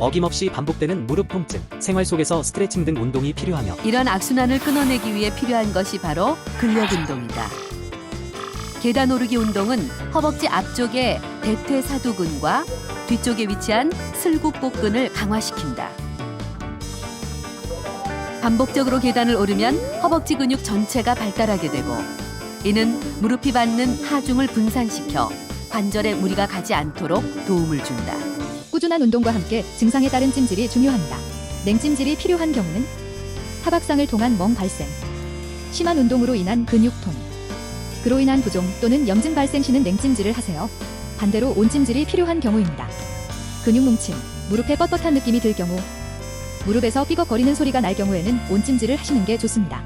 어김없이 반복되는 무릎 통증, 생활 속에서 스트레칭 등 운동이 필요하며 이런 악순환을 끊어내기 위해 필요한 것이 바로 근력 운동이다. 계단 오르기 운동은 허벅지 앞쪽의 대퇴사두근과 뒤쪽에 위치한 슬국복근을 강화시킨다. 반복적으로 계단을 오르면 허벅지 근육 전체가 발달하게 되고 이는 무릎이 받는 하중을 분산시켜 관절에 무리가 가지 않도록 도움을 준다. 꾸준한 운동과 함께 증상에 따른 찜질이 중요합니다. 냉찜질이 필요한 경우는 타박상을 통한 멍 발생, 심한 운동으로 인한 근육통, 그로 인한 부종 또는 염증 발생 시는 냉찜질을 하세요. 반대로 온찜질이 필요한 경우입니다. 근육 뭉침, 무릎에 뻣뻣한 느낌이 들 경우, 무릎에서 삐걱거리는 소리가 날 경우에는 온찜질을 하시는 게 좋습니다.